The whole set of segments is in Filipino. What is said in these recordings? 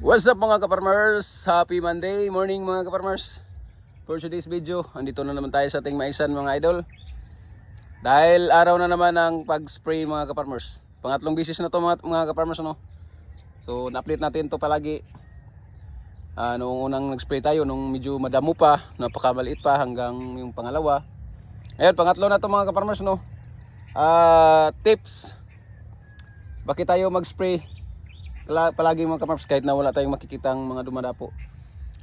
What's up mga kaparmers? Happy Monday morning mga kaparmers. For today's video, andito na naman tayo sa ating maisan mga idol. Dahil araw na naman ang pag-spray mga kaparmers. Pangatlong bisis na to mga, mga kaparmers no. So na-update natin to palagi. Ah, noong unang nag-spray tayo, nung medyo madamo pa, napakamaliit pa hanggang yung pangalawa. Ngayon, pangatlo na to mga kaparmers no. Ah, tips. Bakit tayo mag-spray? Pala- palagi mga kaparmers kahit na wala tayong makikitang mga dumadapo.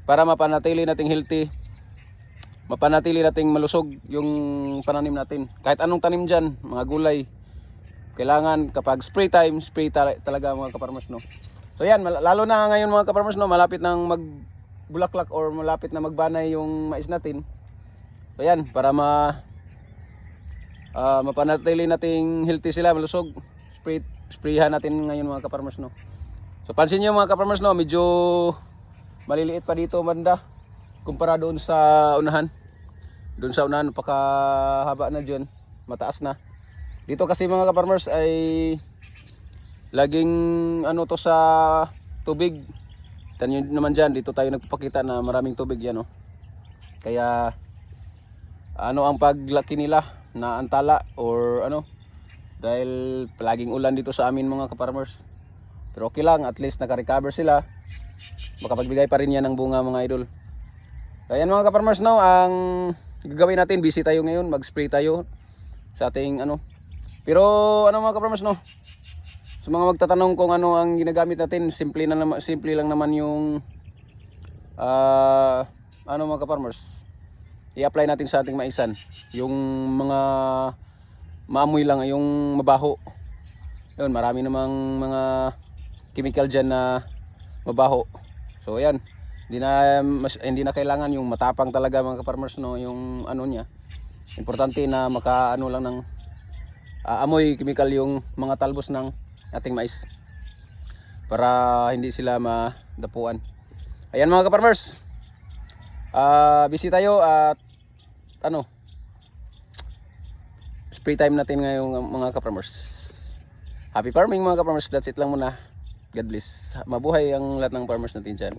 Para mapanatili nating healthy mapanatili nating malusog yung pananim natin. Kahit anong tanim dyan mga gulay kailangan kapag spray time spray tala- talaga mga kaparmers no? So yan lalo na ngayon mga kaparmers no? Malapit nang mag bulaklak or malapit na magbanay yung mais natin. So yan para ma ah, mapanatili nating healthy sila malusog spray sprayhan natin ngayon mga kaparmers no So pansin niyo mga kaparmers no, medyo maliliit pa dito banda kumpara doon sa unahan. Doon sa unahan napakahaba na diyan, mataas na. Dito kasi mga kaparmers ay laging ano to sa tubig. Tanyo naman diyan, dito tayo nagpapakita na maraming tubig yan no. Kaya ano ang paglaki nila na antala or ano dahil palaging ulan dito sa amin mga kaparmers. Pero okay lang, at least naka-recover sila. Makapagbigay pa rin yan ng bunga mga idol. Ayan mga kaparmers no, ang gagawin natin, busy tayo ngayon, mag-spray tayo sa ating ano. Pero ano mga kaparmers no, sa mga magtatanong kung ano ang ginagamit natin, simple, na naman, simple lang naman yung ah ano mga kaparmers, i-apply natin sa ating maisan. Yung mga maamoy lang, yung mabaho. Yun, marami namang mga chemical dyan na mabaho. So ayan, hindi na, mas, hindi na kailangan yung matapang talaga mga kaparmers no, yung ano niya. Importante na maka ano lang ng ah, amoy chemical yung mga talbos ng ating mais para hindi sila madapuan. Ayan mga kaparmers. Ah, busy tayo at ano spray time natin ngayong mga kaparmers. Happy farming mga kaparmers. That's it lang muna. God bless. Mabuhay ang lahat ng farmers natin dyan.